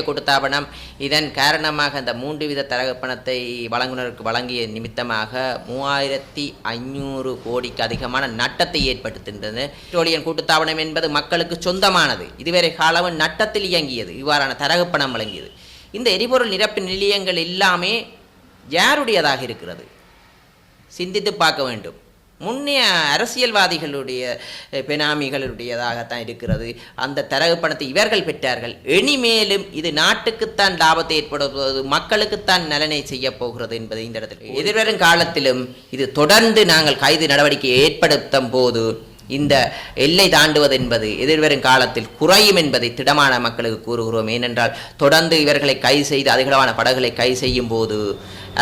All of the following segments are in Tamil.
கொடுத்தாபனம் இதன் காரணமாக அந்த மூன்று வித தரப்பணத்தை வழங்குனருக்கு வழங்கிய நிமித்தமாக மூவாயிரத்தி ஐநூறு கோடிக்கு அதிகமான நட்டத்தை ஏற்படுத்துகின்றது. பெட்ரோலியம் கூட்டுத்தாபனம் என்பது மக்களுக்கு சொந்தமானது. இதுவரை காலமும் நட்டத்தில் இயங்கியது. இவ்வாறான தரகுப்பணம் வழங்கியது. இந்த எரிபொருள் நிரப்பு நிலையங்கள் எல்லாமே யாருடையதாக இருக்கிறது? சிந்தித்து பார்க்க வேண்டும். முன்னைய அரசியல்வாதிகளுடைய பெனாமிகளுடையதாகத்தான் இருக்கிறது. அந்த தரகு பணத்தை இவர்கள் பெற்றார்கள். இனிமேலும் இது நாட்டுக்குத்தான் லாபத்தை ஏற்படுத்துவது மக்களுக்குத்தான் நலனை செய்ய போகிறது என்பதை இந்த இடத்தில் எதிர்வரும் காலத்திலும் இது தொடர்ந்து நாங்கள் கைது நடவடிக்கை ஏற்படுத்தும் போது இந்த எல்லை தாண்டுவது என்பது எதிர்வரும் காலத்தில் குறையும் என்பதை திடமான மக்களுக்கு கூறுகிறோம். ஏனென்றால் தொடர்ந்து இவர்களை கைது செய்து அதிகளவான படகுகளை கைது செய்யும் போது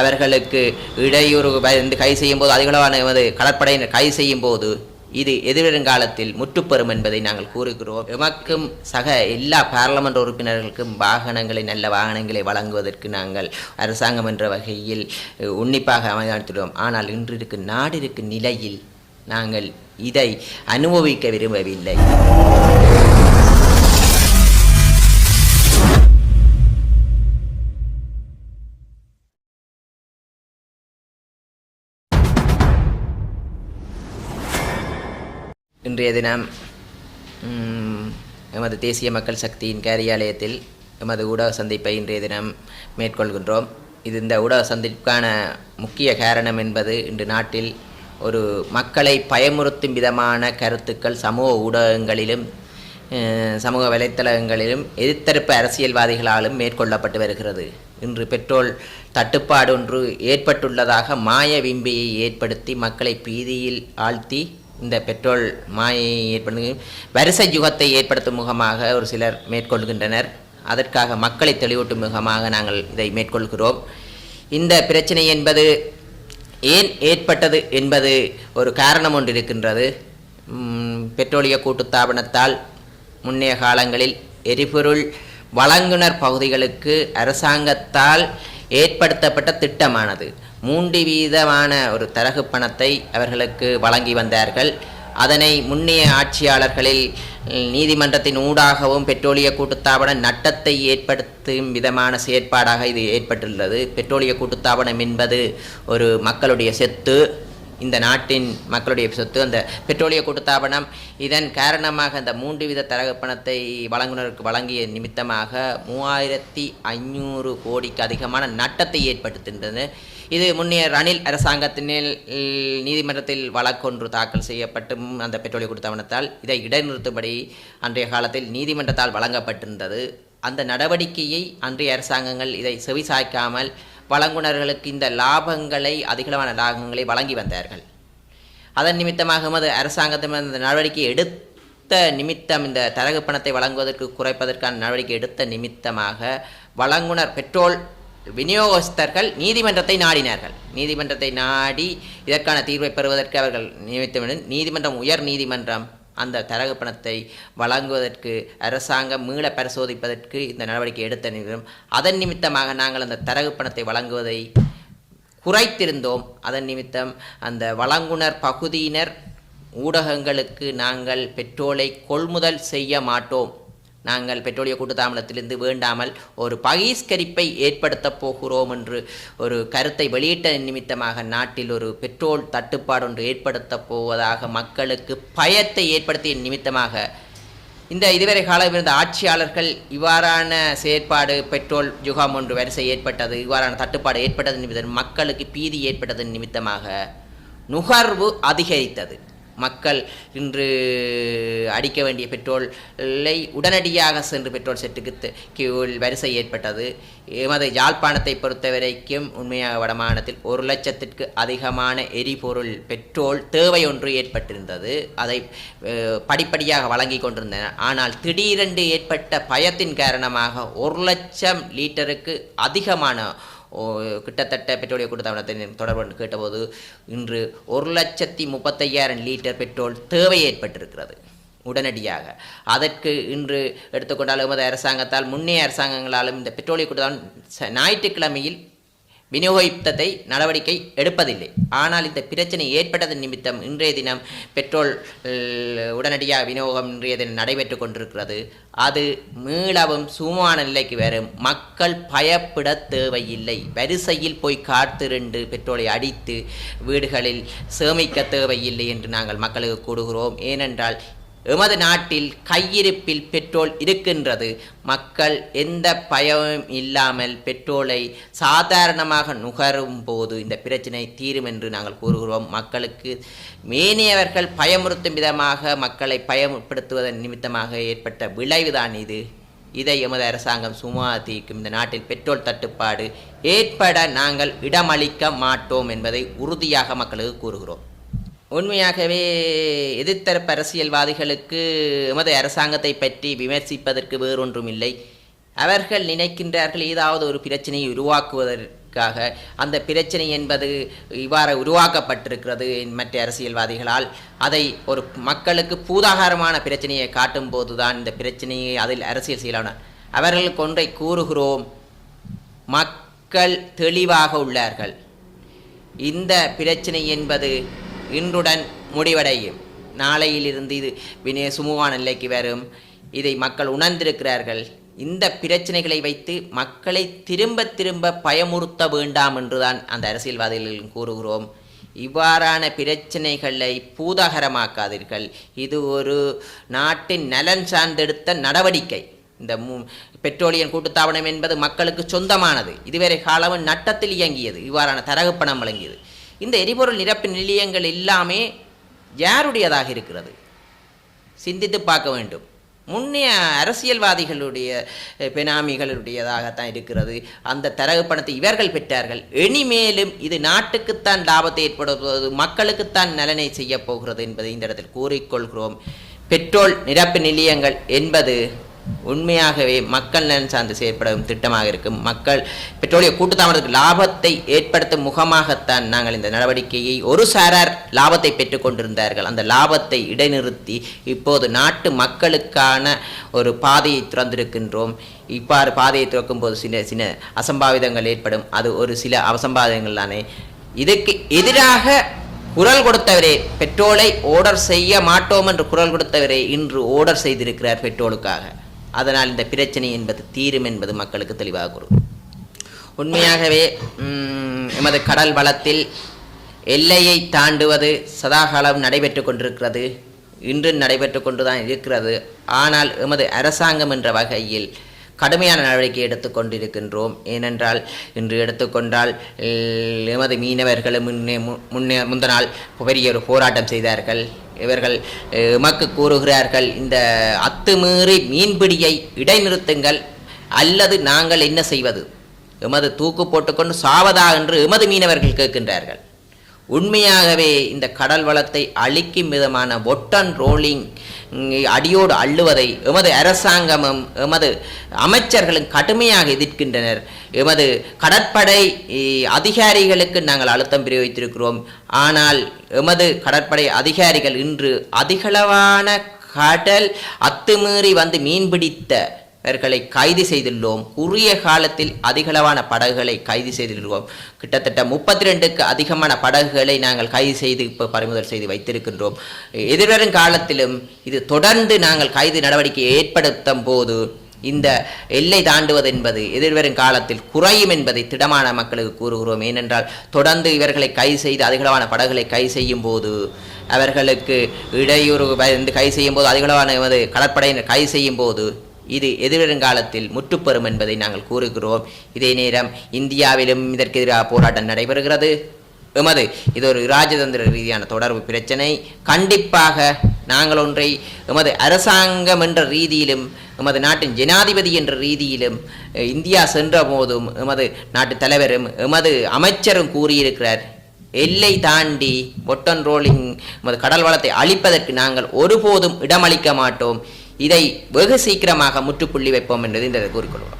அவர்களுக்கு இடையூறு வந்து கை செய்யும் போது அதிகளவான எமது கடற்படையினர் கைது செய்யும் போது இது எதிர்வருங்காலத்தில் முற்றுப்பெறும் என்பதை நாங்கள் கூறுகிறோம். எமக்கும் சக எல்லா பாராளுமன்ற உறுப்பினர்களுக்கும் வாகனங்களை நல்ல வாகனங்களை வழங்குவதற்கு நாங்கள் அரசாங்கம் என்ற வகையில் உன்னிப்பாக அமைத்துள்ளோம் ஆனால் இன்றிருக்கு நாடிருக்கு நிலையில் நாங்கள் இதை அனுபவிக்க விரும்பவில்லை. இன்றைய தினம் எமது தேசிய மக்கள் சக்தியின் காரியாலயத்தில் எமது ஊடக சந்திப்பை இன்றைய தினம் மேற்கொள்கின்றோம். இது இந்த ஊடக சந்திப்புக்கான முக்கிய காரணம் என்பது இன்று நாட்டில் ஒரு மக்களை பயமுறுத்தும் விதமான கருத்துக்கள் சமூக ஊடகங்களிலும் சமூக வலைத்தளங்களிலும் எதிர்த்தரப்பு அரசியல்வாதிகளாலும் மேற்கொள்ளப்பட்டு வருகிறது. இன்று பெட்ரோல் தட்டுப்பாடு ஒன்று ஏற்பட்டுள்ளதாக மாய விம்பியை ஏற்படுத்தி மக்களை பீதியில் ஆழ்த்தி இந்த பெட்ரோல் மாயை ஏற்படுத்தி வரிசை யுகத்தை ஏற்படுத்தும் முகமாக ஒரு சிலர் மேற்கொள்கின்றனர். அதற்காக மக்களை தெளிவூட்டும் முகமாக நாங்கள் இதை மேற்கொள்கிறோம். இந்த பிரச்சனை என்பது ஏன் ஏற்பட்டது என்பது ஒரு காரணம் ஒன்று இருக்கின்றது பெட்ரோலிய கூட்டுத்தாபனத்தால் முன்னைய காலங்களில் எரிபொருள் வழங்குனர் பகுதிகளுக்கு அரசாங்கத்தால் ஏற்படுத்தப்பட்ட திட்டமானது. மூன்று வீதமான ஒரு தரகு பணத்தை அவர்களுக்கு வழங்கி வந்தார்கள். அதனை முன்னைய ஆட்சியாளர்களில் நீதிமன்றத்தின் ஊடாகவும் பெட்ரோலிய கூட்டுத்தாபன நட்டத்தை ஏற்படுத்தும் விதமான செயற்பாடாக இது ஏற்பட்டுள்ளது. பெட்ரோலிய கூட்டுத்தாபனம் என்பது ஒரு மக்களுடைய சொத்து. இந்த நாட்டின் மக்களுடைய சொத்து. அந்த பெட்ரோலிய கூட்டுத்தாபனம் இதன் காரணமாக அந்த மூன்று வித தரப்பணத்தை வழங்குனருக்கு வழங்கிய நிமித்தமாக மூவாயிரத்தி ஐநூறு கோடிக்கு அதிகமான நட்டத்தை ஏற்படுத்துகின்றது. இது முன்னைய ரணில் அரசாங்கத்தினில் நீதிமன்றத்தில் வழக்கொன்று தாக்கல் செய்யப்பட்டும் அந்த பெட்ரோலிய கொடுத்தவனத்தால் இதை இடைநிறுத்தும்படி அன்றைய காலத்தில் நீதிமன்றத்தால் வழங்கப்பட்டிருந்தது. அந்த நடவடிக்கையை அன்றைய அரசாங்கங்கள் இதை செவிசாய்க்காமல் வழங்குனர்களுக்கு இந்த லாபங்களை அதிகளவான லாபங்களை வழங்கி வந்தார்கள். அதன் நிமித்தமாக எமது அரசாங்கத்தின் இந்த நடவடிக்கை எடுத்த நிமித்தம் இந்த தரகு பணத்தை வழங்குவதற்கு குறைப்பதற்கான நடவடிக்கை எடுத்த நிமித்தமாக வழங்குனர் பெட்ரோல் விநியோகஸ்தர்கள் நீதிமன்றத்தை நாடினார்கள். நீதிமன்றத்தை நாடி இதற்கான தீர்வை பெறுவதற்கு அவர்கள் நியமித்தவுடன் நீதிமன்றம் உயர் நீதிமன்றம் அந்த தரகு பணத்தை வழங்குவதற்கு அரசாங்கம் மீள பரிசோதிப்பதற்கு இந்த நடவடிக்கை எடுத்த நிறுவனம் அதன் நிமித்தமாக நாங்கள் அந்த தரகு பணத்தை வழங்குவதை குறைத்திருந்தோம். அதன் நிமித்தம் அந்த வழங்குனர் பகுதியினர் ஊடகங்களுக்கு நாங்கள் பெட்ரோலை கொள்முதல் செய்ய மாட்டோம். நாங்கள் பெட்ரோலிய கூட்டுத்தாமலத்திலிருந்து வேண்டாமல் ஒரு பகிஷ்கரிப்பை ஏற்படுத்தப் போகிறோம் என்று ஒரு கருத்தை வெளியிட்ட நிமித்தமாக நாட்டில் ஒரு பெட்ரோல் தட்டுப்பாடு ஒன்று ஏற்படுத்தப் போவதாக மக்களுக்கு பயத்தை ஏற்படுத்திய நிமித்தமாக இந்த இதுவரை காலம் இருந்த ஆட்சியாளர்கள் இவ்வாறான செயற்பாடு பெட்ரோல் யுகம் ஒன்று வரிசை ஏற்பட்டது இவ்வாறான தட்டுப்பாடு ஏற்பட்டது நிமித்தம் மக்களுக்கு பீதி ஏற்பட்டதன் நிமித்தமாக நுகர்வு அதிகரித்தது. மக்கள் இன்று அடிக்க வேண்டிய பெட்ரோலை உடனடியாக சென்று பெட்ரோல் செட்டுக்கு கியூவில் வரிசை ஏற்பட்டது. எமது யாழ்ப்பாணத்தை பொறுத்த வரைக்கும் உண்மையாக வடமாநிலத்தில் ஒரு லட்சத்திற்கு அதிகமான எரிபொருள் பெட்ரோல் தேவை ஒன்று ஏற்பட்டிருந்தது. அதை படிப்படியாக வழங்கி கொண்டிருந்தனர் ஆனால் திடீரென்று ஏற்பட்ட பயத்தின் காரணமாக ஒரு லட்சம் லிட்டருக்கு அதிகமான கிட்டத்தட்ட பெட்ரோலிய கூட்டத்தாபனத்தை தொடர்பு கேட்டபோது இன்று ஒரு லட்சத்தி முப்பத்தையாயிரம் லிட்டர் பெட்ரோல் தேவை ஏற்பட்டிருக்கிறது. உடனடியாக. அதற்கு இன்று எடுத்துக்கொண்டால் எமது அரசாங்கத்தால் முன்னே அரசாங்கங்களாலும் இந்த பெட்ரோலிய கூட்டத்தாபனம் ஞாயிற்றுக்கிழமையில் விநியோகயுக்தத்தை நடவடிக்கை எடுப்பதில்லை. ஆனால் இந்த பிரச்சனை ஏற்பட்டதன் நிமித்தம் இன்றைய தினம் பெட்ரோல் உடனடியாக விநியோகம் இன்றைய தினம் நடைபெற்று கொண்டிருக்கிறது. அது மீளவும் சுமமான நிலைக்கு வரும் மக்கள் பயப்பட தேவையில்லை. வரிசையில் போய் காத்திருந்து பெட்ரோலை அடித்து வீடுகளில் சேமிக்க தேவையில்லை என்று நாங்கள் மக்களுக்கு கூடுகிறோம் ஏனென்றால் எமது நாட்டில் கையிருப்பில் பெட்ரோல் இருக்கின்றது. மக்கள் எந்த பயமும் இல்லாமல் பெட்ரோலை சாதாரணமாக நுகரும் போது இந்த பிரச்சனை தீரும் என்று நாங்கள் கூறுகிறோம். மக்களுக்கு மேனியவர்கள் பயமுறுத்தும் விதமாக மக்களை பயப்படுத்துவதன் நிமித்தமாக ஏற்பட்ட விளைவுதான் இது. இதை எமது அரசாங்கம் சுமாதீக்கும் இந்த நாட்டில் பெட்ரோல் தட்டுப்பாடு ஏற்பட நாங்கள் இடமளிக்க மாட்டோம் என்பதை உறுதியாக மக்களுக்கு கூறுகிறோம். உண்மையாகவே எதிர்த்தரப்பு அரசியல்வாதிகளுக்கு எமது அரசாங்கத்தை பற்றி விமர்சிப்பதற்கு வேறொன்றும் இல்லை அவர்கள் நினைக்கின்றார்கள் ஏதாவது ஒரு பிரச்சனையை உருவாக்குவதற்காக. அந்த பிரச்சனை என்பது இவ்வாறு உருவாக்கப்பட்டிருக்கிறது மற்ற அரசியல்வாதிகளால். அதை ஒரு மக்களுக்கு பூதாகாரமான பிரச்சனையை காட்டும் போதுதான் இந்த பிரச்சனையை அதில் அரசியல் செய்யலாம். அவர்களுக்கு ஒன்றை கூறுகிறோம். மக்கள் தெளிவாக உள்ளார்கள். இந்த பிரச்சனை என்பது இன்றுடன் முடிவடையும். நாளையிலிருந்து இது வினய சுமூகமான நிலைக்கு வரும். இதை மக்கள் உணர்ந்திருக்கிறார்கள். இந்த பிரச்சனைகளை வைத்து மக்களை திரும்ப திரும்ப பயமுறுத்த வேண்டாம் என்றுதான் அந்த அரசியல்வாதிகள் கூறுகிறோம். இவ்வாறான பிரச்சனைகளை பூதாகரமாக்காதீர்கள். இது ஒரு நாட்டின் நலன் சார்ந்தெடுத்த நடவடிக்கை. இந்த பெட்ரோலியம் கூட்டுத்தாபனம் என்பது மக்களுக்கு சொந்தமானது. இதுவரை காலமும் நட்டத்தில் இயங்கியது. இவ்வாறான தரகு பணம் வழங்கியது. இந்த எரிபொருள் நிரப்பு நிலையங்கள் எல்லாமே யாருடையதாக இருக்கிறது? சிந்தித்து பார்க்க வேண்டும். முன்னைய அரசியல்வாதிகளுடைய பெனாமிகளுடையதாகத்தான் இருக்கிறது. அந்த தரகு பணத்தை இவர்கள் பெற்றார்கள். இனிமேலும் இது நாட்டுக்குத்தான் லாபத்தை ஏற்படுத்துவது மக்களுக்குத்தான் நலனை செய்ய போகிறது என்பதை இந்த இடத்தில் கூறிக்கொள்கிறோம். பெட்ரோல் நிரப்பு நிலையங்கள் என்பது உண்மையாகவே மக்கள் நலன் சார்ந்து செயற்படும் திட்டமாக இருக்கும். மக்கள் பெட்ரோலிய கூட்டுத்தாமதத்துக்கு லாபத்தை ஏற்படுத்தும் முகமாகத்தான் நாங்கள் இந்த நடவடிக்கையை ஒரு சாரார் லாபத்தை பெற்றுக்கொண்டிருந்தார்கள் அந்த லாபத்தை இடைநிறுத்தி இப்போது நாட்டு மக்களுக்கான ஒரு பாதையை திறந்திருக்கின்றோம். இவ்வாறு பாதையை திறக்கும் போது சில சில அசம்பாவிதங்கள் ஏற்படும். அது ஒரு சில அசம்பாவிதங்கள் தானே. இதுக்கு எதிராக குரல் கொடுத்தவரே பெட்ரோலை ஓர்டர் செய்ய மாட்டோம் என்று குரல் கொடுத்தவரே இன்று ஓர்டர் செய்திருக்கிறார் பெட்ரோலுக்காக. அதனால் இந்த பிரச்சனை என்பது தீரும் என்பது மக்களுக்கு தெளிவாக கூறும். உண்மையாகவே எமது கடல் வளத்தில் எல்லையை தாண்டுவது சதாகாலம் நடைபெற்று கொண்டிருக்கிறது. இன்று நடைபெற்று கொண்டுதான் இருக்கிறது. ஆனால் எமது அரசாங்கம் என்ற வகையில் கடுமையான நடவடிக்கை எடுத்துக்கொண்டிருக்கின்றோம் ஏனென்றால் இன்று எடுத்துக்கொண்டால் எமது மீனவர்களும் முன்னே மு- முன்னே முந்த நாள் பெரிய ஒரு போராட்டம் செய்தார்கள். இவர்கள் எமக்கு கூறுகிறார்கள் இந்த அத்துமீறி மீன்பிடியை இடைநிறுத்துங்கள் அல்லது நாங்கள் என்ன செய்வது? எமது தூக்கு போட்டுக்கொண்டு சாவதா என்று எமது மீனவர்கள் கேட்கின்றார்கள். உண்மையாகவே இந்த கடல் வளத்தை அழிக்கும் விதமான ஒட்டன் ரோலிங் அடியோடு அள்ளுவதை எமது அரசாங்கமும் எமது அமைச்சர்களும் கடுமையாக எதிர்க்கின்றனர். எமது கடற்படை அதிகாரிகளுக்கு நாங்கள் அழுத்தம் பிரயோகித்திருக்கிறோம். ஆனால் எமது கடற்படை அதிகாரிகள் இன்று அதிகளவான கடல் அத்துமீறி வந்து மீன்பிடித்த இவர்களை கைது செய்துள்ளோம். உரிய காலத்தில் அதிகளவான படகுகளை கைது செய்துள்ளோம். கிட்டத்தட்ட முப்பத்தி ரெண்டுக்கு அதிகமான படகுகளை நாங்கள் கைது செய்து இப்போ பறிமுதல் செய்து வைத்திருக்கின்றோம். எதிர்வரும் காலத்திலும் இது தொடர்ந்து நாங்கள் கைது நடவடிக்கை ஏற்படுத்தும் போது இந்த எல்லை தாண்டுவது என்பது எதிர்வரும் காலத்தில் குறையும் என்பதை திடமான மக்களுக்கு கூறுகிறோம். ஏனென்றால் தொடர்ந்து இவர்களை கைது செய்து அதிகளவான படகுகளை கைது செய்யும் போது அவர்களுக்கு இடையூறு வந்து கைது செய்யும் போது அதிகளவான கடற்படையினர் கைது செய்யும் போது இது எதிர்வருங்காலத்தில் முற்றுப்பெறும் என்பதை நாங்கள் கூறுகிறோம். இதே நேரம் இந்தியாவிலும் இதற்கு எதிராக போராட்டம் நடைபெறுகிறது. எமது இது ஒரு ராஜதந்திர ரீதியான தொடர்பு பிரச்சனை. கண்டிப்பாக நாங்கள் ஒன்றை எமது அரசாங்கம் என்ற ரீதியிலும் எமது நாட்டின் ஜனாதிபதி என்ற ரீதியிலும் இந்தியா சென்ற போதும் எமது நாட்டு தலைவரும் எமது அமைச்சரும் கூறியிருக்கிறார். எல்லை தாண்டி ஒட்டன் ரோலிங் எமது கடல் வளத்தை அழிப்பதற்கு நாங்கள் ஒருபோதும் இடமளிக்க மாட்டோம். இதை வெகு சீக்கிரமாக முற்றுப்புள்ளி வைப்போம் என்பது இந்த கூறிக்கொள்வோம்.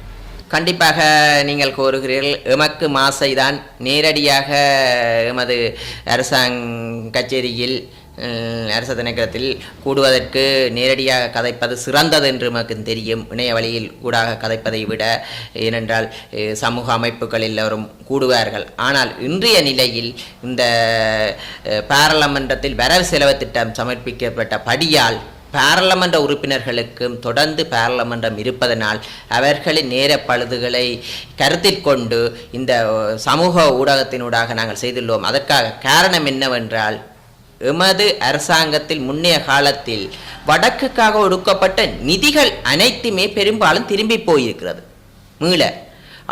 கண்டிப்பாக நீங்கள் கோருகிறீர்கள் எமக்கு மாசை தான் நேரடியாக எமது அரசாங்க கச்சேரியில் அரச திணைக்களத்தில் கூடுவதற்கு நேரடியாக கதைப்பது சிறந்தது என்று நமக்கு தெரியும். இணைய வழியில் கூடாக கதைப்பதை விட ஏனென்றால் சமூக அமைப்புகள் எல்லோரும் கூடுவார்கள். ஆனால் இன்றைய நிலையில் இந்த பாராளுமன்றத்தில் வரவு செலவு திட்டம் சமர்ப்பிக்கப்பட்ட படியால் பாராளுமன்ற உறுப்பினர்களுக்கும் தொடர்ந்து பாராளுமன்றம் இருப்பதனால் அவர்களின் நேர பழுதுகளை கருத்தில் கொண்டு இந்த சமூக ஊடகத்தினூடாக நாங்கள் செய்துள்ளோம். அதற்காக காரணம் என்னவென்றால் எமது அரசாங்கத்தில் முன்னைய காலத்தில் வடக்குக்காக ஒடுக்கப்பட்ட நிதிகள் அனைத்துமே பெரும்பாலும் திரும்பி போயிருக்கிறது. மீள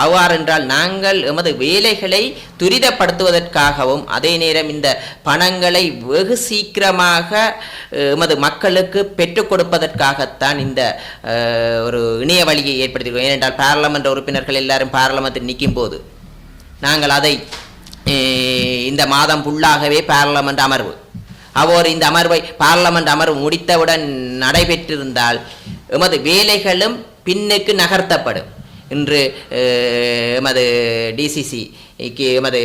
அவ்வாறென்றால் நாங்கள் எமது வேலைகளை துரிதப்படுத்துவதற்காகவும் அதே நேரம் இந்த பணங்களை வெகு சீக்கிரமாக எமது மக்களுக்கு பெற்றுக் கொடுப்பதற்காகத்தான் இந்த ஒரு இணைய வழியை ஏற்படுத்தியிருக்கிறோம். ஏனென்றால் பாராளுமன்ற உறுப்பினர்கள் எல்லாரும் பாராளுமன்றத்தில் நிற்கும் போது நாங்கள் அதை இந்த மாதம் ஃபுல்லாகவே பாராளுமன்ற அமர்வு. அவர் இந்த அமர்வை பார்லமெண்ட் அமர்வு முடித்தவுடன் நடைபெற்றிருந்தால் எமது வேலைகளும் பின்னுக்கு நகர்த்தப்படும். இன்று எமது டிசிசிக்கு எமது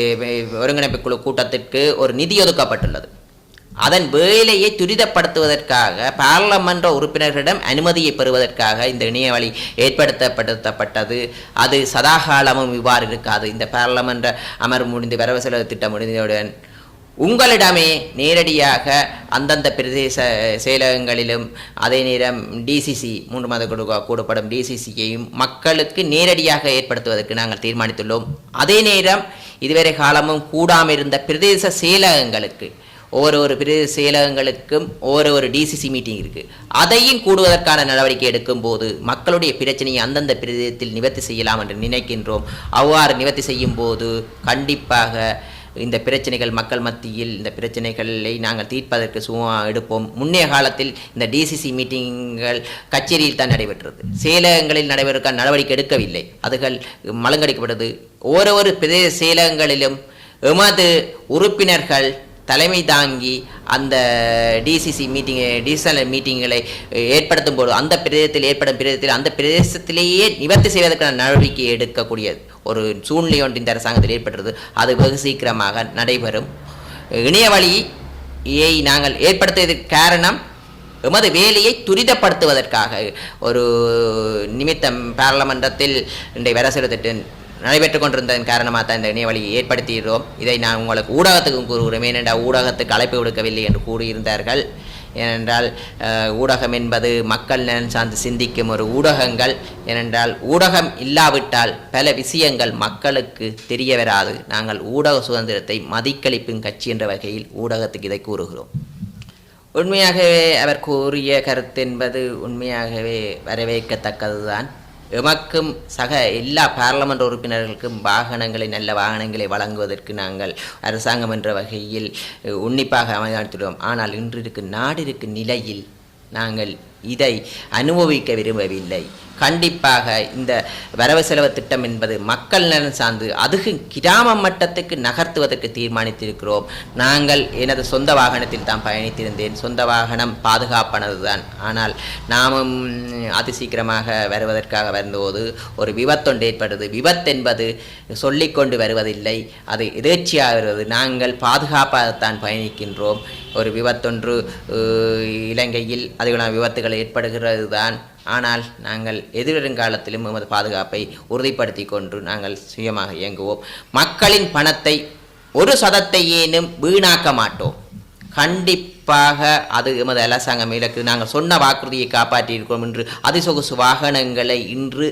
ஒருங்கிணைப்பு குழு கூட்டத்திற்கு ஒரு நிதி ஒதுக்கப்பட்டுள்ளது. அதன் வேலையை துரிதப்படுத்துவதற்காக பாராளுமன்ற உறுப்பினர்களிடம் அனுமதியை பெறுவதற்காக இந்த இணையவழி ஏற்படுத்தப்படுத்தப்பட்டது. அது சதாகாலமும் இவ்வாறு இருக்காது. இந்த பாராளுமன்ற அமர்வு முடிந்து வரவு செலவு திட்டம் முடிந்தவுடன் உங்களிடமே நேரடியாக அந்தந்த பிரதேச செயலகங்களிலும் அதே நேரம் டிசிசி மூன்று மாத குழு கூடப்படும் டிசிசியையும் மக்களுக்கு நேரடியாக ஏற்படுத்துவதற்கு நாங்கள் தீர்மானித்துள்ளோம். அதே நேரம் இதுவரை காலமும் கூடாமல் இருந்த பிரதேச செயலகங்களுக்கு ஒவ்வொரு ஒரு பிரதேச செயலகங்களுக்கும் ஒவ்வொரு ஒரு டிசிசி மீட்டிங் இருக்குது அதையும் கூடுவதற்கான நடவடிக்கை எடுக்கும்போது மக்களுடைய பிரச்சனையை அந்தந்த பிரதேசத்தில் நிவர்த்தி செய்யலாம் என்று நினைக்கின்றோம். அவ்வாறு நிவர்த்தி செய்யும் போது கண்டிப்பாக இந்த பிரச்சனைகள் மக்கள் மத்தியில் இந்த பிரச்சனைகளை நாங்கள் தீர்ப்பதற்கு சும்மா எடுப்போம். முன்னைய காலத்தில் இந்த டிசிசி மீட்டிங்கள் கச்சேரியில் தான் நடைபெற்றது. செயலகங்களில் நடைபெறுவதற்கான நடவடிக்கை எடுக்கவில்லை. அதுகள் மலங்கடிக்கப்பட்டது. ஓரொரு பிரதேச செயலகங்களிலும் எமது உறுப்பினர்கள் தலைமை தாங்கி அந்த டிசிசி மீட்டிங் டிசிஎல் மீட்டிங்களை ஏற்படுத்தும் போது அந்த பிரதேசத்தில் ஏற்படும் பிரதேசத்தில் அந்த பிரதேசத்திலேயே நிவர்த்தி செய்வதற்கான நடவடிக்கை எடுக்கக்கூடியது ஒரு சூழ்நிலை ஒன்று இந்த அரசாங்கத்தில் ஏற்பட்டது அது வெகு சீக்கிரமாக நடைபெறும். இணைய வழியை நாங்கள் ஏற்படுத்தியதற்கு காரணம் எமது வேலையை துரிதப்படுத்துவதற்காக ஒரு நிமித்தம் பாராளுமன்றத்தில் இன்றைய வர திட்டம் நடைபெற்று கொண்டிருந்ததன் காரணமாக தான் இந்த இணையவழியை ஏற்படுத்தியிருந்தோம் இதை நான் உங்களுக்கு ஊடகத்துக்கும் கூறுகிறோம் ஏனென்றால் ஊடகத்துக்கு அழைப்பு விடுக்கவில்லை என்று கூறியிருந்தார்கள். ஏனென்றால் ஊடகம் என்பது மக்கள் நலன் சார்ந்து சிந்திக்கும் ஒரு ஊடகங்கள். ஏனென்றால் ஊடகம் இல்லாவிட்டால் பல விஷயங்கள் மக்களுக்கு தெரிய வராது நாங்கள் ஊடக சுதந்திரத்தை மதிக்களிப்பும் கட்சி என்ற வகையில் ஊடகத்துக்கு இதை கூறுகிறோம். உண்மையாகவே அவர் கூறிய கருத்து என்பது உண்மையாகவே வரவேற்கத்தக்கதுதான். எமக்கும் சக எல்லா பாராளுமன்ற உறுப்பினர்களுக்கும் வாகனங்களை நல்ல வாகனங்களை வழங்குவதற்கு நாங்கள் அரசாங்கம் என்ற வகையில் உன்னிப்பாக அமைத்துள்ளோம் ஆனால் இன்றிருக்கு இருக்கும் நாடு இருக்கும் நிலையில் நாங்கள் இதை அனுபவிக்க விரும்பவில்லை. கண்டிப்பாக இந்த வரவு செலவு திட்டம் என்பது மக்கள் நலன் சார்ந்து அதுவும் கிராம மட்டத்துக்கு நகர்த்துவதற்கு தீர்மானித்திருக்கிறோம். நாங்கள் எனது சொந்த வாகனத்தில் தான் பயணித்திருந்தேன். சொந்த வாகனம் பாதுகாப்பானது தான் ஆனால் நாமும் அதி சீக்கிரமாக வருவதற்காக வந்தபோது ஒரு விபத்தொன்று ஏற்படுது விபத்து என்பது சொல்லிக்கொண்டு வருவதில்லை. அது எதேர்ச்சியாக வருவது. நாங்கள் பாதுகாப்பாகத்தான் பயணிக்கின்றோம். ஒரு விபத்தொன்று இலங்கையில் அதிகமான விபத்துகள் ஏற்படுகிறது தான் ஆனால் நாங்கள் எதிர்காலத்திலும் எமது பாதுகாப்பை உறுதிப்படுத்தி கொண்டு நாங்கள் சுயமாக இயங்குவோம். மக்களின் பணத்தை ஒரு சதத்தை ஏனும் வீணாக்க மாட்டோம். கண்டிப்பாக அது எமது அரசாங்கம் இலக்கு. நாங்கள் சொன்ன வாக்குறுதியை காப்பாற்றியிருக்கிறோம் என்று அதிசொகுசு வாகனங்களை இன்று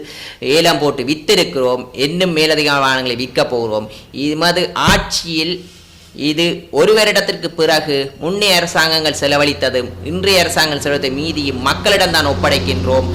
ஏலம் போட்டு வித்திருக்கிறோம். இன்னும் மேலதிக வாகனங்களை விற்கப் போகிறோம். எமது ஆட்சியில் இது ஒரு வருடத்திற்கு பிறகு முன்னைய அரசாங்கங்கள் செலவழித்ததும் இன்றைய அரசாங்கம் செலவழித்த மீதியும் மக்களிடம் தான் ஒப்படைக்கின்றோம்.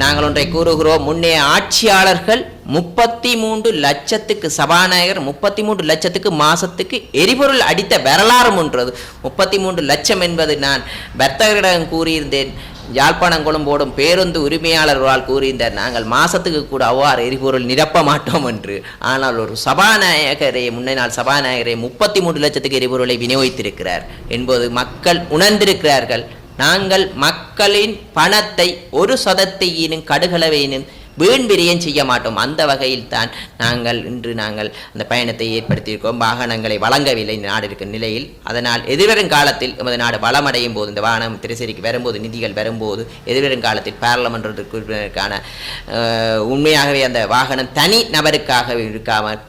நாங்கள் ஒன்றை கூறுகிறோம் முன்னைய ஆட்சியாளர்கள் முப்பத்தி மூன்று லட்சத்துக்கு சபாநாயகர் முப்பத்தி மூன்று லட்சத்துக்கு மாசத்துக்கு எரிபொருள் அடித்த வரலாறு ஒன்றது. முப்பத்தி மூன்று லட்சம் என்பது நான் வர்த்தகரிடம் கூறியிருந்தேன். யாழ்ப்பாணம் கொழும்போடும் பேருந்து உரிமையாளர்களால் கூறியிருந்தார் நாங்கள் மாசத்துக்கு கூட அவ்வாறு எரிபொருள் நிரப்ப மாட்டோம் என்று. ஆனால் ஒரு சபாநாயகரை முன்னே நாள் சபாநாயகரை முப்பத்தி மூன்று லட்சத்துக்கு எரிபொருளை விநியோகித்திருக்கிறார் என்பது மக்கள் உணர்ந்திருக்கிறார்கள். நாங்கள் மக்களின் பணத்தை ஒரு சதத்தையினும் கடுகளவையினும் வீண் விரயம் செய்ய மாட்டோம். அந்த வகையில் தான் நாங்கள் இன்று நாங்கள் அந்த பயணத்தை ஏற்படுத்தியிருக்கோம். வாகனங்களை வழங்கவில்லை இந்த நாடு இருக்கும் நிலையில். அதனால் எதிர்வரும் காலத்தில் நமது நாடு வளமடையும் போது இந்த வாகனம் திருச்சேரிக்கு வரும்போது நிதிகள் வரும்போது எதிர்வரும் காலத்தில் பாராளுமன்றத்திற்கு உறுப்பினருக்கான உண்மையாகவே அந்த வாகனம் தனி நபருக்காக இருக்காமல்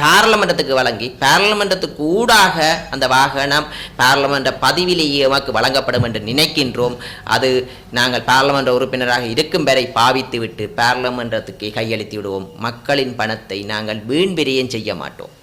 பாராளுமன்றத்துக்கு வழங்கி பாராளுமன்றத்துக்கு ஊடாக அந்த வாகனம் பாராளுமன்ற பதிவிலேயே எமக்கு வழங்கப்படும் என்று நினைக்கின்றோம். அது நாங்கள் பாராளுமன்ற உறுப்பினராக இருக்கும் வரை பாவித்து விட்டு பாராளுமன்றத்துக்கு கையளித்து விடுவோம். மக்களின் பணத்தை நாங்கள் வீண் செய்ய மாட்டோம்.